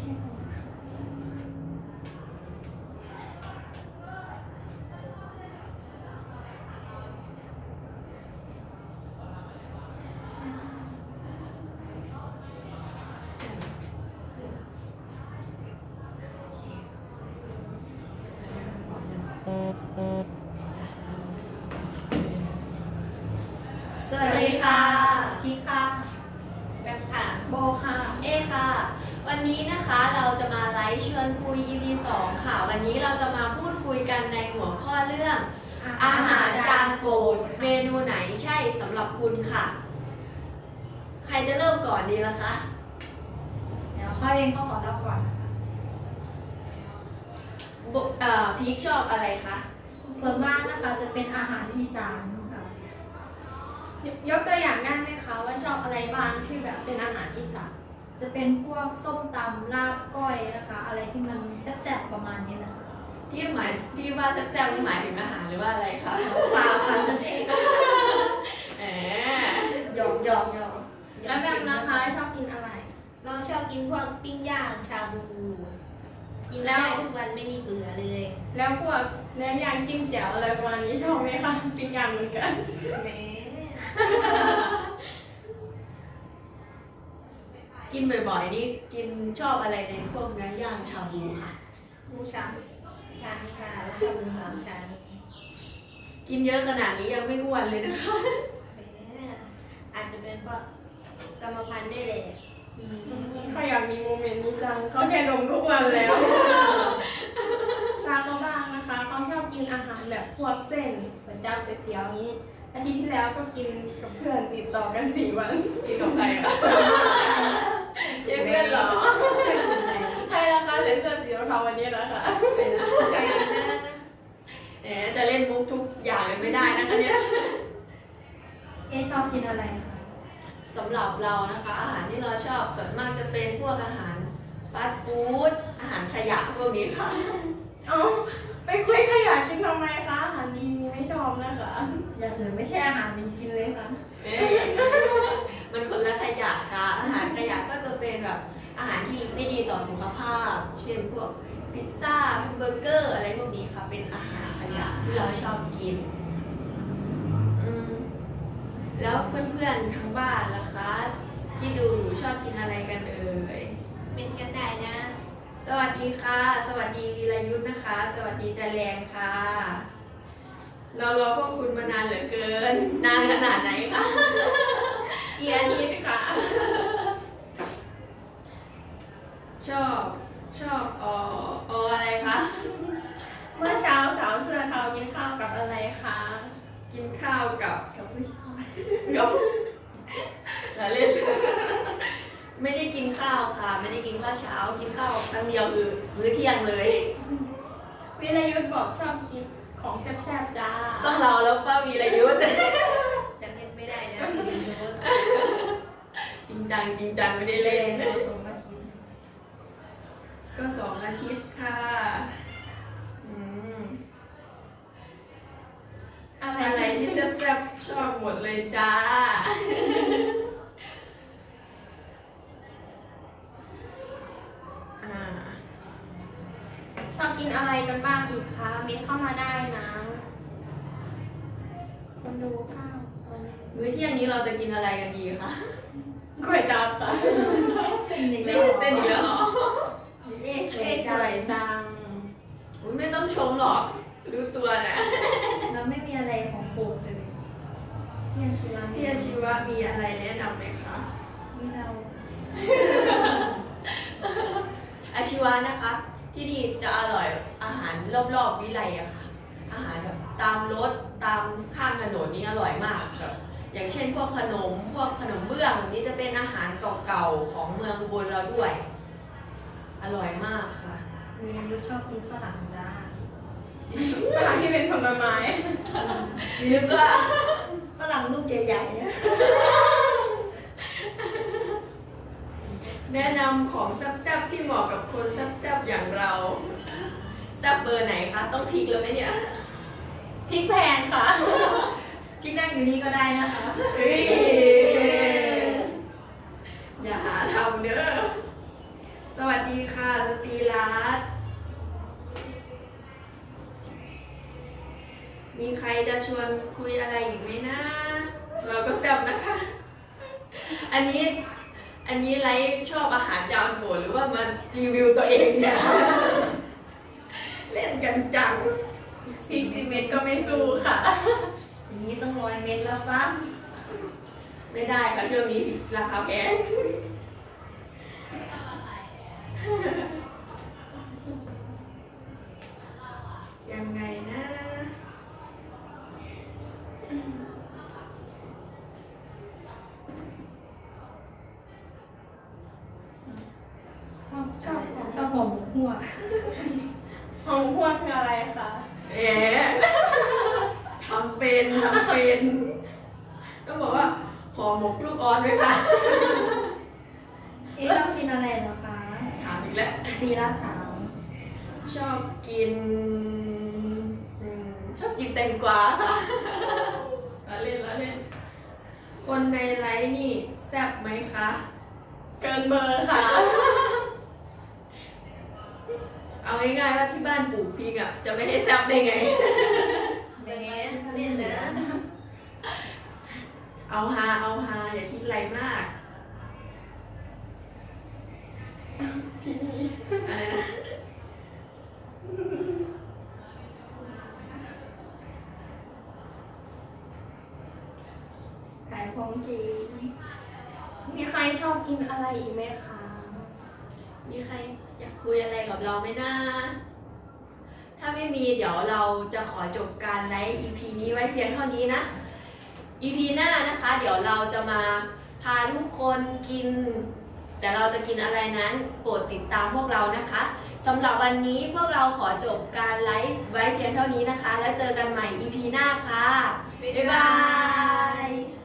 สวัสดีค่ะพี่ค่ะ แบบค่ะ โบค่ะ เอค่ะ วันนี้นะคะเราจะมาไลฟ์ชวนคุย EP 2ค่ะ วันนี้เราจะมาพูดคุยกันในหัวข้อเรื่อง อาหารจานโปรดเมนูไหนใช่สำหรับคุณค่ะ ใครจะเริ่มก่อนดีล่ะคะเดี๋ยวค่อยเองก็ขอรับก่อนโบเอ่อพีคชอบอะไรคะส่วนมากนะคะจะเป็นอาหารอีสานค่ะยกตัวอย่างได้ไหมคะว่าชอบอะไรบ้างที่แบบเป็นอาหารอีสาน จะเป็นพวกส้มตำลาบก้อยนะคะ อะไรที่มันแซ่บๆประมาณนี้นะคะ ที่หมายที่ว่าแซ่บๆนี่หมายถึงอาหารหรือว่าอะไรคะเปล่าค่ะจะเองแหมหยอกหยอกหยอกแล้วแบบนะคะชอบกินอะไร เราชอบกินพวกปิ้งย่างชาบู กินแล้ได้วทุกวันไม่มีเบื่อเลย แล้วพวกเนื้อย่างจิ้มแจ่วอะไรประมาณนี้ชอบไหมคะกินอย่างเหมือนกัน แหม กินบ่อยๆนี่กินชอบอะไรในพวกเนื้อย่างชาบูค่ะ หมูสามชั้นค่ะเราชอบหมูสามชั้นกินเยอะขนาดนี้ยังไม่อ้วนเลยนะคะแหมอาจจะเป็นเพราะกรรมพันธุ์ได้เลยเขาอยากมีโมเมนต์นี้จังเขาแค่ดมทุกวันแล้วตาเขาบ้างนะคะเขาชอบกินอาหารแบบพวกเส้นก๋วยจั๊บก๋วยเตี๋ยวนี้ อาทิตย์ที่แล้วก็กินกับเพื่อนติดต่อกันสี่วัน กินกับใครอะเจ๊เพื่อนเหรอ ใครราคาใส่ เสื้อสีเทาๆวันนี้นะคะใครนะไก่นะแหมจะเล่นมุกทุกอย่างเลยไม่ได้นะคะเนี่ยเอะชอบกินอะไรคะสำหรับเรานะคะ อาหารที่เราชอบส่วนมากจะเป็นพวกอาหารฟาสต์ฟู้ดอาหารขยะพวกนี้ค่ะเอาไปคุยขยะกินทำไมคะอาหารดีมีไม่ชอบนะคะ อย่างอื่นไม่ใช่อาหารยังกินเลยค่ะ เบอร์เกอร์อะไรพวกนี้ค่ะ เป็นอาหารขยะที่เราชอบกินอืมแล้วเพื่อนๆทั้งบ้านล่ะคะ ที่ดูอยู่ชอบกินอะไรกันเอ่ยเป็นกันได้นะ สวัสดีค่ะ สวัสดีวีรยุทธ์นะคะ สวัสดีจันแรงค่ะ เรารอพวกคุณมานานเหลือเกิน นานขนาดไหนคะ เกียร์ทีค่ะ ชอบชอบออออะไรคะ เมื่อเช้าสาวเสื้อเทากินข้าวกับอะไรคะ กิน ข้าวกับกับผู้ชายกับอย่าเล่นไม่ได้กินข้าวค่ะ ไม่ได้กินข้าวเช้า กินข้าวครั้งเดียวคือมื้อเที่ยงเลย วิรยุทธ์บอกชอบกินของแซ่บๆจ้าต้องเราแล้วป้าวีรยุทธ์จะเล่นไม่ได้นะสิริโนตจริงจังจริงจังไม่ได้เลเล่ยนเราส่งมากินก็สองอาทิตย์ค่ะ อืม อะไร อะไรที่แซ่บๆช อบหมดเลยจ้า อ่า ชอบกินอะไรกันบ้างอีกคะเม้นเข้ามาได้นะคนดูข้าวคนนี้มื้อเที่ยงนี้เราจะกินอะไรกันดีคะก๋วยจั๊บค่ะเส้นอีกเล่แล้วนเส้นอีกแล้วเหรอเอ๊ะสวเอ้ยยสจัวยงจังอุ๊ยไม่ต้องชมหรอก รู้ตัวนะ เราไม่มีอะไรของโปรดเลยเที่ยงชีวะพี่อาชีวะมีอะไรแนะนำไหมคะ มีเราอาชีวะนะคะ ที่นี่จะอร่อยอาหารรอบๆวิไลอะค่ะ อาหารแบบตามรถตามข้างถนนนี่อร่อยมากแบบอย่างเช่นพวกขนมพวกขนมเบื้องแบบนี้จะเป็นอาหารเก่าๆของเมืองอุบลเราด้วย อร่อยมากค่ะวีรยุทธ์ชอบกินฝรั่งจ้าฝรั่งที่เป็นผลไม้วีรยุทธ์ว่า ฝรั่งลูกใหญ่ๆนะแนะนำของแซ่บๆที่เหมาะกับคนแซ่บๆอย่างเราแซ่บเบอร์ไหนคะ ต้องพริกแล้วไหมเนี่ยพริกแพงค่ะ พี่นั่งอยู่นี่ก็ได้นะคะ เฮ้ยอย่าหาทำเด้อ สวัสดีค่ะ อั นนี้ อันนี้ไลฟ์ชอบอาหารจานโปรดหรือว่ามารีวิวตัวเองเนี่ย เล่นกันจังซีซีเมตรก็ไม่สู้ค่ะ อย่างนี้ต้องร้อยเม็ดแล้วปั๊บไม่ได้ค่ะช่วงนี้ราคาแพงยังไงนะ ชอบของ ชอบห่อหมกหัวก ของพวกคืออะไรคะ เอ๊ะทำเป็นทำเป็นต้องบอกว่าห่อหมกลูกออนไหมคะเอ๊ะชอบกินอะไรเหรอคะถามอีกแล้วตีลาดขาวชอบกินอืมชอบกินแตงกวาค่ะละเล่นละเล่นคนในไลฟ์นี่แซ่บไหมคะ เกินเบอร์ค่ะ เอาง่ายๆว่าที่บ้านปลูกพริกอะจะไม่ให้แซ่บได้ไง เป็นไงเล่นนะเอาฮาเอาฮาอย่าคิดอะไรมากอะไรนะขายของกินมีใครชอบกินอะไรอีกไหมคะมีใครอยาก คุยอะไรกับเราไหมนะ ถ้าไม่มีเดี๋ยวเราจะขอจบการไลฟ์ EP นี้ไว้เพียงเท่านี้นะ EP หน้านะคะ เดี๋ยวเราจะมาพาทุกคนกิน แต่เราจะกินอะไรนั้น โปรดติดตามพวกเรานะคะสำหรับวันนี้พวกเราขอจบการไลฟ์ไว้เพียงเท่านี้นะคะ แล้วเจอกันใหม่ EP หน้าค่ะ บ๊ายบาย